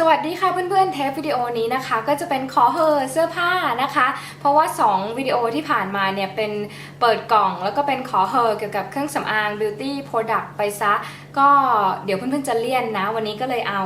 สวัสดีค่ะเพื่อนๆเทปวิดีโอนี้นะคะ ก็จะเป็นขอเหอเสื้อผ้านะคะ เพราะว่า 2 วิดีโอที่ผ่านมาเนี่ยเป็นเปิดกล่อง แล้วก็เป็นขอเหอเกี่ยวกับเครื่องสำอาง beauty product ไปซะ ก็เดี๋ยวเพื่อนๆจะเลี่ยนนะ วันนี้ก็เลยเอา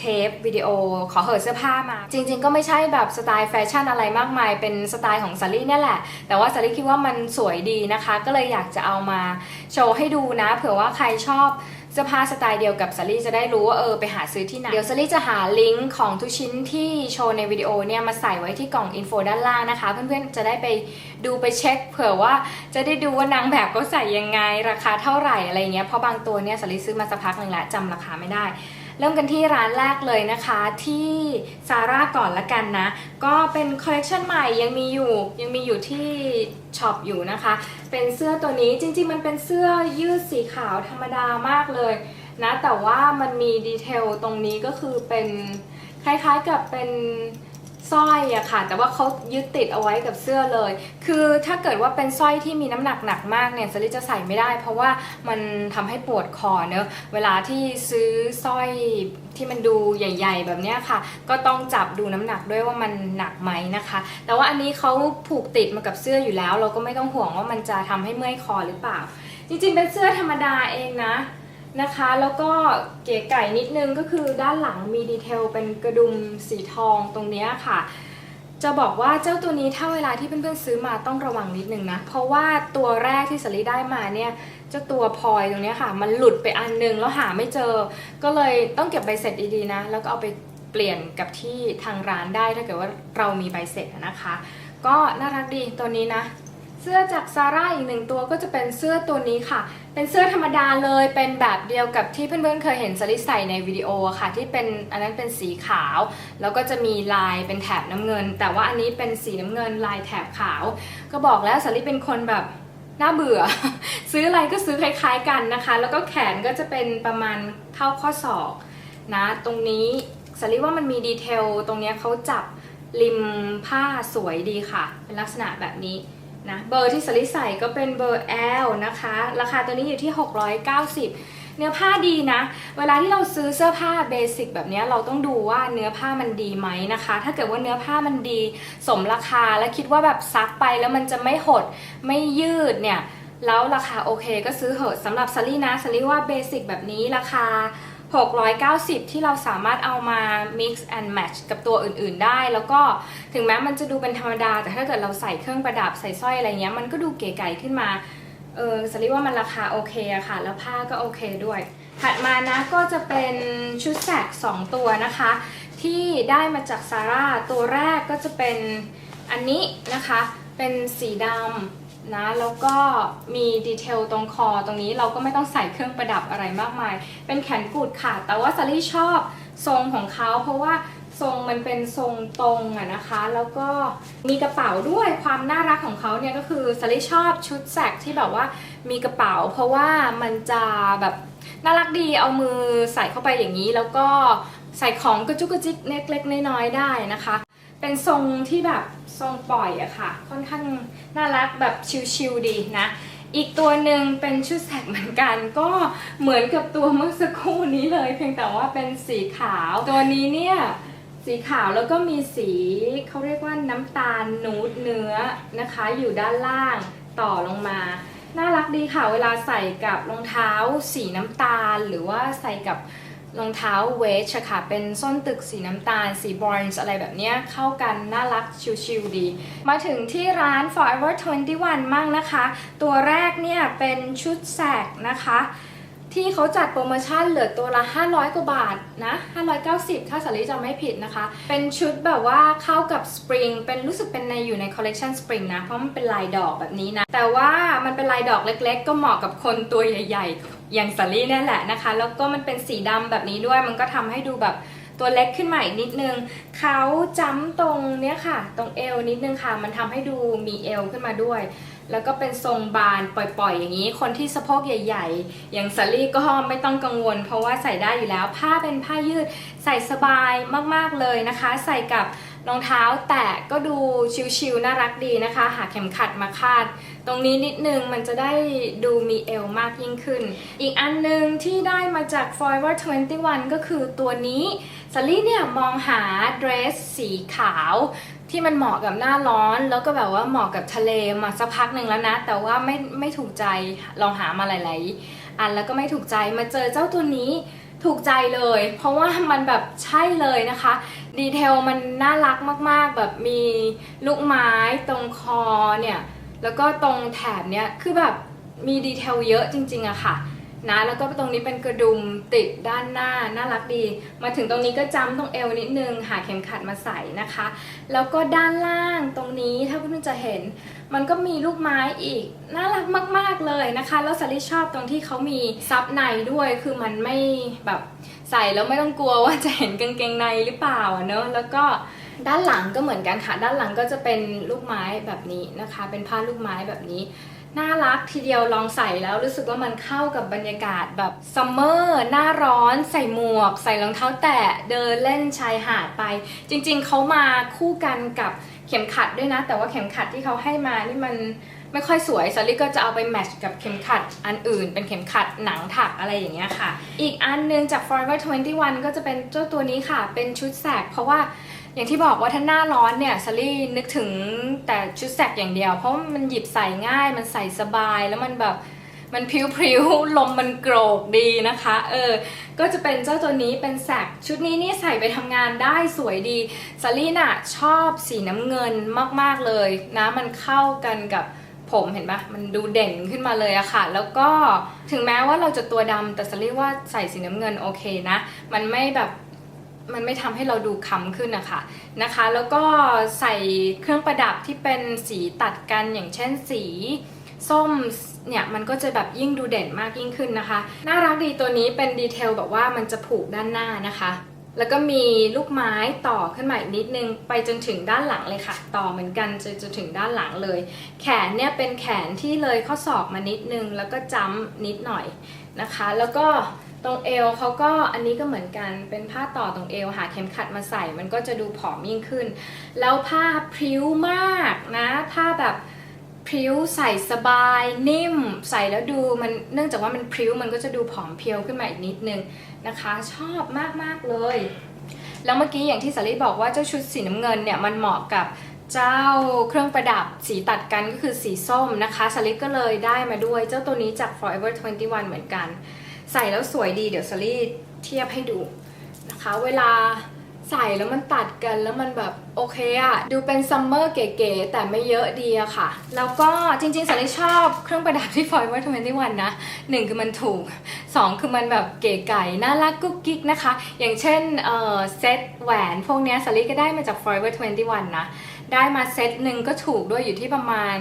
เทปวิดีโอขอเหอเสื้อผ้ามา จริง ๆ ก็ไม่ใช่แบบสไตล์แฟชั่นอะไรมากมาย เป็นสไตล์ของซารี่เนี่ยแหละ แต่ว่าซารี่คิดว่ามันสวยดีนะคะ ก็เลยอยากจะเอามาโชว์ให้ดูนะเผื่อว่าใครชอบเสื้อผ้าสไตล์เดียวกับซารี่จะได้รู้ว่าเออไปหาซื้อที่ไหน เดี๋ยวซารี่จะหาลิงก์ของทุกชิ้นที่โชว์ในวิดีโอเนี่ยมาใส่ไว้ที่กล่องอินโฟด้านล่างนะคะ เพื่อนๆจะได้ไปดูไปเช็ค เผื่อว่าจะได้ดูว่านางแบบเขาใส่ยังไงราคาเท่าไหร่อะไรเงี้ยเพราะบางตัวเนี่ยซารี่ซื้อมาสักพักหนึ่งแล้วจำราคาไม่ได้ เริ่มกันที่ร้านแรกเลยนะคะที่ซาร่าก่อนละกันนะ ก็เป็นคอลเลคชันใหม่ยังมีอยู่ยังมีอยู่ที่ช็อปอยู่นะคะ เป็นเสื้อตัวนี้จริงๆ มันเป็นเสื้อยืดสีขาวธรรมดามากเลยนะแต่ว่ามันมีดีเทลตรงนี้ก็คือเป็นคล้ายๆกับเป็น สร้อยอะค่ะ แต่ว่าเขายึดติดเอาไว้กับเสื้อเลย คือถ้าเกิดว่าเป็นสร้อยที่มีน้ำหนักหนักมากเนี่ยสลิจะใส่ไม่ได้ เพราะว่ามันทำให้ปวดคอเนอะเวลาที่ซื้อสร้อยที่มันดูใหญ่ ๆ แบบเนี้ยค่ะ ก็ต้องจับดูน้ำหนักด้วยว่ามันหนักไหมนะคะ แต่ว่าอันนี้เขาผูกติดมากับเสื้ออยู่แล้ว เราก็ไม่ต้องห่วงว่ามันจะทำให้เมื่อยคอหรือเปล่า จริงๆเป็นเสื้อธรรมดาเองนะ นะคะ แล้วก็เก๋ไก่นิดนึงก็คือด้านหลังมีดีเทลเป็นกระดุมสีทองตรงนี้ค่ะ จะบอกว่าเจ้าตัวนี้ถ้าเวลาที่เพื่อนๆซื้อมาต้องระวังนิดนึงนะ เพราะว่าตัวแรกที่สลีได้มาเนี่ยเจ้าตัวพลอยตรงนี้ค่ะ มันหลุดไปอันนึงแล้วหาไม่เจอ ก็เลยต้องเก็บใบเสร็จดีๆนะ แล้วก็เอาไปเปลี่ยนกับที่ทางร้านได้ถ้าเกิดว่าเรามีใบเสร็จนะคะ ก็น่ารักดีตัวนี้นะ เสื้อจากซาร่าอีกหนึ่งตัวก็จะเป็นเสื้อตัวนี้ค่ะ เป็นเสื้อธรรมดาเลย เป็นแบบเดียวกับที่เพื่อนๆเคยเห็นสลิใส่ในวิดีโอค่ะ ที่เป็นอันนั้นเป็นสีขาว แล้วก็จะมีลายเป็นแถบน้ำเงิน แต่ว่าอันนี้เป็นสีน้ำเงินลายแถบขาว ก็บอกแล้วสลิเป็นคนแบบน่าเบื่อ ซื้ออะไรก็ซื้อคล้ายๆกันนะคะ แล้วก็แขนก็จะเป็นประมาณเท่าข้อศอกนะ ตรงนี้สลิว่ามันมีดีเทลตรงนี้เขาจับริมผ้าสวยดีค่ะ เป็นลักษณะแบบนี้ นะเบอร์ที่สลิใส่ก็เป็นเบอร์ L นะคะ ราคาตัวนี้อยู่ที่ 690 เนื้อผ้าดีนะ เวลาที่เราซื้อเสื้อผ้าเบสิกแบบนี้เราต้องดูว่าเนื้อผ้ามันดีไหมนะคะ ถ้าเกิดว่าเนื้อผ้ามันดีสมราคาและคิดว่าแบบซักไปแล้วมันจะไม่หดไม่ยืดเนี่ยแล้วราคาโอเคก็ซื้อเหอะสำหรับซารี่นะซารี่ว่าเบสิกแบบนี้ราคา 690 ที่เราสามารถเอามา mix and match กับตัวอื่นๆได้ แล้วก็ถึงแม้มันจะดูเป็นธรรมดา แต่ถ้าเกิดเราใส่เครื่องประดับใส่สร้อยอะไรเงี้ย มันก็ดูเก๋ไก๋ขึ้นมา เออสลิว่ามันราคาโอเคอะค่ะ แล้วผ้าก็โอเคด้วย ถัดมานะก็จะเป็นชุดแสก 2 ตัวนะคะ ที่ได้มาจากซาร่าตัวแรกก็จะเป็นอันนี้นะคะ เป็นสีดำ นะ แล้วก็มีดีเทลตรงคอตรงนี้เราก็ไม่ต้องใส่เครื่องประดับอะไรมากมาย เป็นแขนกุดค่ะ แต่ว่าซารี่ชอบทรงของเขาเพราะว่าทรงมันเป็นทรงตรงอะนะคะ แล้วก็มีกระเป๋าด้วยความน่ารักของเขาเนี่ยก็คือซารี่ชอบชุดแสกที่แบบว่ามีกระเป๋า เพราะว่ามันจะแบบน่ารักดีเอามือใส่เข้าไปอย่างนี้ แล้วก็ใส่ของกระจุกกระจิกเล็กๆน้อยๆได้นะคะ เป็นทรงที่แบบ ทรงปล่อยอะค่ะ ค่อนข้างน่ารักแบบชิลๆดีนะ อีกตัวหนึ่งเป็นชุดแสกเหมือนกัน ก็เหมือนกับตัวเมื่อสักครู่นี้เลย เพียงแต่ว่าเป็นสีขาว ตัวนี้เนี่ยสีขาวแล้วก็มีสีเขาเรียกว่าน้ำตาลนูดเนื้อนะคะ อยู่ด้านล่างต่อลงมาน่ารักดีค่ะ เวลาใส่กับรองเท้าสีน้ำตาล หรือว่าใส่กับ รองเท้าเวชค่ะ เป็นส้นตึกสีน้ำตาล สีบรอนซ์อะไรแบบนี้เข้ากัน น่ารักชิลๆดี มาถึงที่ร้าน Forever 21มั่งนะคะ ตัวแรกเนี่ยเป็นชุดแสกนะคะ ที่เขาจัดโปรโมชั่นเหลือตัวละ 500 กว่าบาทนะ 590 ถ้าสาลีจำไม่ผิดนะคะ เป็นชุดแบบว่าเข้ากับสปริง เป็นรู้สึกเป็นในอยู่ในคอลเล t ชันสปริงนะ เพราะมันเป็นลายดอกแบบนี้นะ แต่ว่ามันเป็นลายดอกเล็กๆ ก็เหมาะกับคนตัวใหญ่ๆ อย่างสาลีนี่แหละนะคะ แล้วก็มันเป็นสีดำแบบนี้ด้วย มันก็ทำให้ดูแบบตัวเล็กขึ้นมาอีกนิดนึง เขาจ้ำตรงเนี้ยค่ะ ตรงเอวนิดนึงค่ะ มันทำให้ดูมีเอวขึ้นมาด้วย แล้วก็เป็นทรงบานปล่อยๆ อย่างนี้ คนที่สะโพกใหญ่ ๆ อย่างสาลี่ก็ไม่ต้องกังวล เพราะว่าใส่ได้อยู่แล้ว ผ้าเป็นผ้ายืดใส่สบายมากๆเลยนะคะ ใส่กับ รองเท้าแตะก็ดูชิวๆน่ารักดีนะคะ หาเข็มขัดมาคาด ตรงนี้นิดนึงมันจะได้ดูมีเอวมากยิ่งขึ้น อีกอันหนึงที่ได้มาจาก Forever 21 ก็คือตัวนี้สาลี่เนี่ยมองหาเดรสสีขาวที่มันเหมาะกับหน้าร้อน แล้วก็แบบว่าเหมาะกับทะเลมาสักพักหนึ่งแล้วนะ แต่ว่าไม่ไม่ถูกใจลองหามาหลาย ๆ อันแล้วก็ไม่ถูกใจมาเจอเจ้าตัวนี้ ถูกใจเลย เพราะว่ามันแบบใช่เลยนะคะ ดีเทลมันน่ารักมากๆ แบบมีลูกไม้ตรงคอเนี่ย แล้วก็ตรงแถบเนี้ยคือแบบมีดีเทลเยอะจริงๆอะค่ะ นะแล้วก็ตรงนี้เป็นกระดุมติดด้านหน้าน่ารักดี มาถึงตรงนี้ก็จำตรงเอวนิดนึง หาเข็มขัดมาใส่นะคะ แล้วก็ด้านล่างตรงนี้ถ้าเพื่อนๆจะเห็น มันก็มีลูกไม้อีกน่ารักมาก ๆเลยนะคะ แล้วสลิชอบตรงที่เขามีซับในด้วยคือมันไม่แบบใส่แล้วไม่ต้องกลัวว่าจะเห็นกางเกงในหรือเปล่าเนอะแล้วก็ด้านหลังก็เหมือนกันค่ะ ด้านหลังก็จะเป็นลูกไม้แบบนี้นะคะ เป็นผ้าลูกไม้แบบนี้ น่ารักทีเดียวลองใส่แล้วรู้สึกว่ามันเข้ากับบรรยากาศแบบซัมเมอร์หน้าร้อนใส่หมวก ใส่รองเท้าแตะเดินเล่นชายหาดไป จริงๆเขามาคู่กันกับเข็มขัดด้วยนะ แต่ว่าเข็มขัดที่เขาให้มานี่มันไม่ค่อยสวยซารี่ก็จะเอาไปแมทช์กับเข็มขัดอันอื่น เป็นเข็มขัดหนังถักอะไรอย่างเงี้ยค่ะ อีกอันหนึงจาก Forever 21 ก็จะเป็นเจ้าตัวนี้ค่ะ เป็นชุดแสกเพราะว่า อย่างที่บอกว่าถ้าหน้าร้อนเนี่ยซารี่นึกถึงแต่ชุดแสกอย่างเดียว เพราะมันหยิบใส่ง่ายมันใส่สบายแล้วมันแบบมันพริ้วๆลมมันโกรกดีนะคะ เออ ก็จะเป็นเจ้าตัวนี้เป็นแสกชุดนี้นี่ใส่ไปทำงานได้สวยดีซารี่น่ะชอบสีน้ำเงินมากๆเลยนะมันเข้ากันกับผมเห็นปะมันดูเด่นขึ้นมาเลยอะค่ะ แล้วก็ถึงแม้ว่าเราจะตัวดำแต่ซารี่ว่าใส่สีน้ำเงินโอเคนะ มันไม่แบบ มันไม่ทำให้เราดูค้ำขึ้นนะคะนะคะ แล้วก็ใส่เครื่องประดับที่เป็นสีตัดกันอย่างเช่นสีส้มเนี่ยมันก็จะแบบยิ่งดูเด่นมากยิ่งขึ้นนะคะ น่ารักดีตัวนี้เป็นดีเทลแบบว่ามันจะผูกด้านหน้านะคะ แล้วก็มีลูกไม้ต่อขึ้นมาอีกนิดนึง ไปจนถึงด้านหลังเลยค่ะ ต่อเหมือนกันจนจนถึงด้านหลังเลย แขนเนี่ยเป็นแขนที่เลยข้อศอกมานิดนึง แล้วก็จ้ำนิดหน่อยนะคะ แล้วก็ ตรงเอวเขาก็อันนี้ก็เหมือนกันเป็นผ้าต่อตรงเอวหาเข็มขัดมาใส่ มันก็จะดูผอมยิ่งขึ้น แล้วผ้าพริ้วมากนะผ้าแบบพริ้วใส่สบายนิ่ม ใส่แล้วดูมันเนื่องจากว่ามันพริ้วมันก็จะดูผอมเพรียวขึ้นมาอีกนิดนึงนะคะ ชอบมากๆเลย แล้วเมื่อกี้อย่างที่สาลีบอกว่าเจ้าชุดสีน้ำเงินเนี่ยมันเหมาะกับเจ้าเครื่องประดับสีตัดกันก็คือสีส้มนะคะสาลีก็เลยได้มาด้วยเจ้าตัวนี้จาก Forever 21 เหมือนกัน ใส่แล้วสวยดีเดี๋ยวสาลีเทียบให้ดูนะคะ เวลาใส่แล้วมันตัดกันแล้วมันแบบโอเคอะดูเป็นซัมเมอร์เก๋ๆแต่ไม่เยอะดีอะค่ะ แล้วก็จริงๆสาลีชอบเครื่องประดับที่ Forever 21นตี้วันนะหนึ่งคือมันถูกสองคือมันแบบเก๋ไก่น่ารักกุ๊กกิ๊กนะคะ อย่างเช่นเออเซตแหวนพวกเนี้ยสาลีก็ได้มาจาก Forever 21นะ ได้มาเซตหนึ่งก็ถูกด้วยอยู่ที่ประมาณ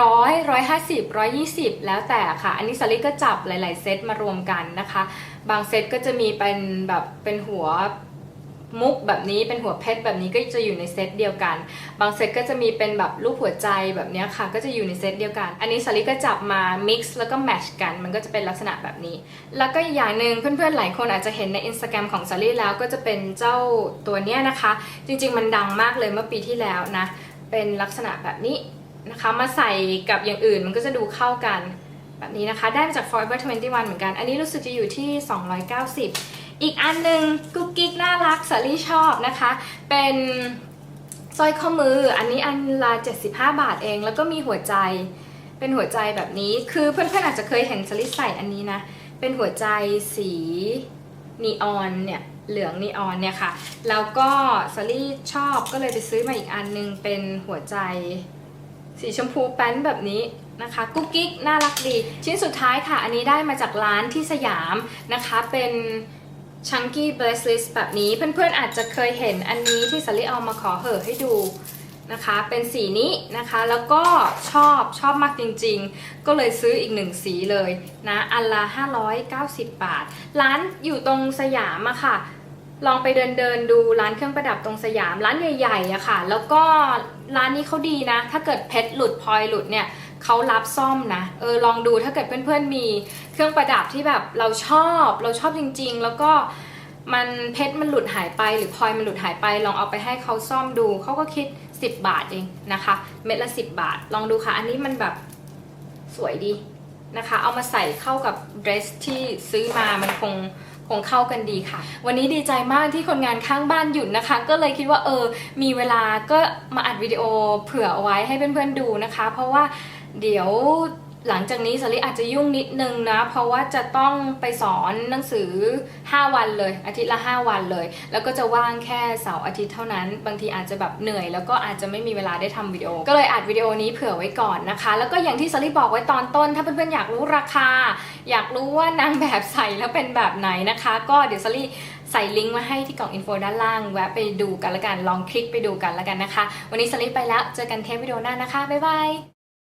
100 150 120แล้วแต่ค่ะ อันนี้สาลีก็จับหลาย ๆ เซตมารวมกันนะคะ บางเซตก็จะมีเป็นแบบเป็นหัว มุกแบบนี้เป็นหัวเพชรแบบนี้ก็จะอยู่ในเซตเดียวกัน บางเซตก็จะมีเป็นแบบรูปหัวใจแบบนี้ค่ะ ก็จะอยู่ในเซตเดียวกัน อันนี้สลีก็จับมา mix แล้วก็ match กัน มันก็จะเป็นลักษณะแบบนี้ แล้วก็อีกอย่างหนึ่งเพื่อนๆหลายคนอาจจะเห็นใน Instagram ของสลีแล้วก็จะเป็นเจ้าตัวเนี้ยนะคะ จริงๆมันดังมากเลยเมื่อปีที่แล้วนะ เป็นลักษณะแบบนี้นะคะ มาใส่กับอย่างอื่นมันก็จะดูเข้ากันแบบนี้นะคะ ได้มาจาก Forever 21 เหมือนกัน อันนี้รู้สึกจะอยู่ที่ 290 อีกอันหนึ่งกุ๊กกิ๊กน่ารักสาลี่ชอบนะคะ เป็นสร้อยข้อมืออันนี้อันละ75 บาทเอง แล้วก็มีหัวใจเป็นหัวใจแบบนี้คือเพื่อนๆอาจจะเคยเห็นสลิใส่อันนี้นะ เป็นหัวใจสีนีออนเนี่ยเหลืองนีออนเนี่ยค่ะ แล้วก็สลี่ชอบก็เลยไปซื้อมาอีกอันนึงเป็นหัวใจสีชมพูแป้นแบบนี้นะคะกุ๊กกิ๊กน่ารักดี ชิ้นสุดท้ายค่ะ อันนี้ได้มาจากร้านที่สยามนะคะเป็น chunky bracelet แบบนี้เพื่อนๆอาจจะเคยเห็นอันนี้ที่สลิเอามาขอเหอให้ดูนะคะ เป็นสีนี้นะคะแล้วก็ชอบชอบมากจริงๆ ก็เลยซื้ออีกหนึ่งสีเลยนะอันละ 590 บาท ร้านอยู่ตรงสยามอะค่ะ ลองไปเดินเดินดูร้านเครื่องประดับตรงสยามร้านใหญ่ๆอะค่ะ แล้วก็ร้านนี้เขาดีนะ ถ้าเกิดเพชรหลุดพลอยหลุดเนี่ย เขารับซ่อมนะ เออลองดูถ้าเกิดเพื่อนๆมีเครื่องประดับที่แบบเราชอบเราชอบจริง ๆ แล้วก็มันเพชรมันหลุดหายไปหรือพลอยมันหลุดหายไปลองเอาไปให้เขาซ่อมดูเขาก็คิด 10 บาทเองนะคะ เม็ดละ 10 บาท ลองดูค่ะ อันนี้มันแบบสวยดีนะคะ เอามาใส่เข้ากับเดรสที่ซื้อมามันคงคงเข้ากันดีค่ะ วันนี้ดีใจมากที่คนงานข้างบ้านหยุดนะคะ ก็เลยคิดว่าเออ มีเวลาก็มาอัดวิดีโอเผื่อเอาไว้ให้เพื่อนๆดูนะคะ เพราะว่า เดี๋ยวหลังจากนี้สลิอาจจะยุ่งนิดนึงนะ เพราะว่าจะต้องไปสอนหนังสือ 5 วันเลย อาทิตย์ละ 5 วันเลย แล้วก็จะว่างแค่เสาร์อาทิตย์เท่านั้น บางทีอาจจะแบบเหนื่อย แล้วก็อาจจะไม่มีเวลาได้ทำวิดีโอ ก็เลยอัดวิดีโอนี้เผื่อไว้ก่อนนะคะ แล้วก็อย่างที่สลิบอกไว้ตอนต้น ถ้าเพื่อนๆอยากรู้ราคา อยากรู้ว่านางแบบใส่แล้วเป็นแบบไหนนะคะ ก็เดี๋ยวสลิใส่ลิงก์มาให้ที่กล่องอินโฟด้านล่างแวะไปดูกันละกันลองคลิกไปดูกันละกันนะคะ วันนี้สลิไปแล้วเจอกันเทปวิดีโอหน้านะคะบ๊ายบาย